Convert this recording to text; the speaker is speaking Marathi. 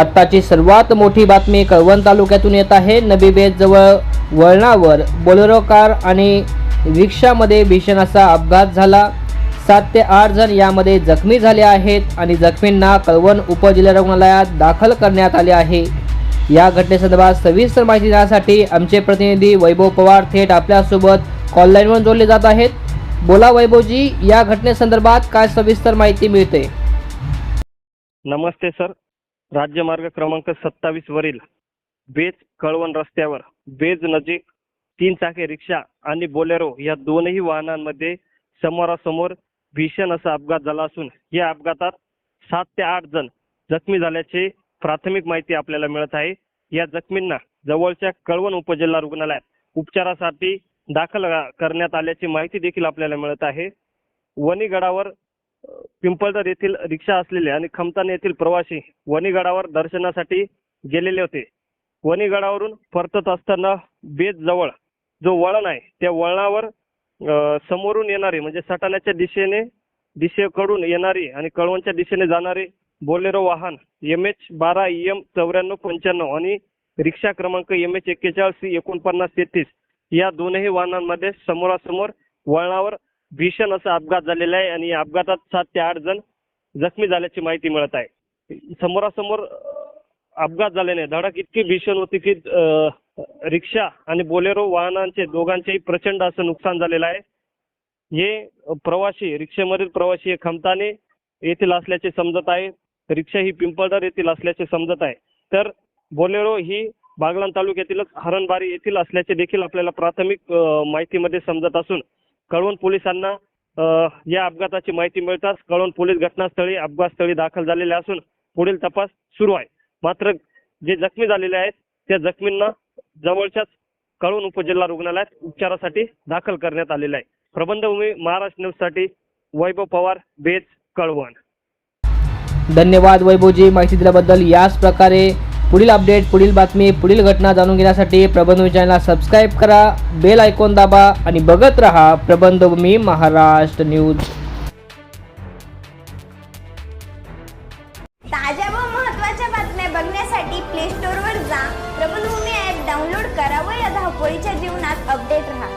आत्ताची सर्वात मोठी बातमी कळवण तालुक्यातून येत आहे. नबी जवळ वळणावर बोलेरो कार आणि रिक्षामध्ये भीषण असा अपघात झाला. सात ते आठ जण यामध्ये जखमी झाले आहेत आणि जखमींना कळवण उपजिल्हा रुग्णालयात दाखल करण्यात आले आहे. या घटनेसंदर्भात सविस्तर माहिती देण्यासाठी आमचे प्रतिनिधी वैभव पवार थेट आपल्यासोबत कॉल जोडले जात आहेत. बोला वैभवजी या घटनेसंदर्भात काय सविस्तर माहिती मिळते? नमस्ते सर. राज्यमार्ग क्रमांक सत्तावीस वरील बेज कळवण रस्त्यावर बेज नजीक तीन चाकी रिक्षा आणि बोलेरो या दोनही वाहनांमध्ये समोरासमोर भीषण असा अपघात झाला असून या अपघातात सात ते आठ जण जखमी झाल्याची प्राथमिक माहिती आपल्याला मिळत आहे. या जखमींना जवळच्या कळवण उपजिल्हा रुग्णालयात उपचारासाठी दाखल करण्यात आल्याची माहिती देखील आपल्याला मिळत आहे. वणीगडावर पिंपळदर येथील रिक्षा असलेले आणि खमतान येथील प्रवासी वणीगडावर दर्शनासाठी गेलेले होते. वणीगडावरून परतत असताना बेत जवळ जो वळण आहे त्या वळणावर समोरून येणारी म्हणजे सटाण्याच्या दिशेने दिशेकडून येणारी आणि कळवणच्या दिशेने जाणारी बोलेरो वाहन एम एच बारा एम चौऱ्याण्णव पंच्याण्णव आणि रिक्षा क्रमांक एम एच एक्केचाळीस एकोणपन्नास तेहतीस या दोनही वाहनांमध्ये समोरासमोर वळणावर भीषण असा अपघात झालेला आहे आणि या अपघातात सात ते आठ जण जखमी झाल्याची माहिती मिळत आहे. समोरासमोर अपघात झाल्याने धडक इतकी भीषण होती की रिक्षा आणि बोलेरो वाहनांचे दोघांचेही प्रचंड असं नुकसान झालेलं आहे. हे प्रवासी रिक्षेमधील प्रवासी हे खमताने येथील असल्याचे समजत आहे. रिक्षा ही पिंपळदर येथील असल्याचे समजत आहे. तर बोलेरो ही बागलाण तालुक्यातीलच हरणबारी येथील असल्याचे देखील आपल्याला प्राथमिक माहितीमध्ये समजत असून कळवण पोलिसांना या अपघाताची माहिती मिळताच कळवण पोलीस घटनास्थळी अपघातस्थळी दाखल झालेले असून पुढील तपास सुरू आहे. मात्र जे जखमी झालेले आहेत त्या जखमींना जवळच्याच कळवण उपजिल्हा रुग्णालयात उपचारासाठी दाखल करण्यात आलेले आहे. प्रबंधभूमी महाराष्ट्र न्यूजसाठी वैभव पवार बेज कळवण. धन्यवाद वैभवजी माहिती दिल्याबद्दल. याच प्रकारे पुढील अपडेट पुढील बातमी पुढील घटना जाणून घेण्यासाठी प्रबंधभूमी चॅनलला सबस्क्राईब करा बेल ऐकून दाबा आणि बघत रहा प्रबंधभूमी महाराष्ट्र न्यूज ताज्या व महत्त्वाच्या बातम्या बघण्यासाठी प्ले स्टोअरवर जा. प्रबंधभूमी ॲप डाउनलोड करा व या धावपळीच्या जीवनात अपडेट राहा.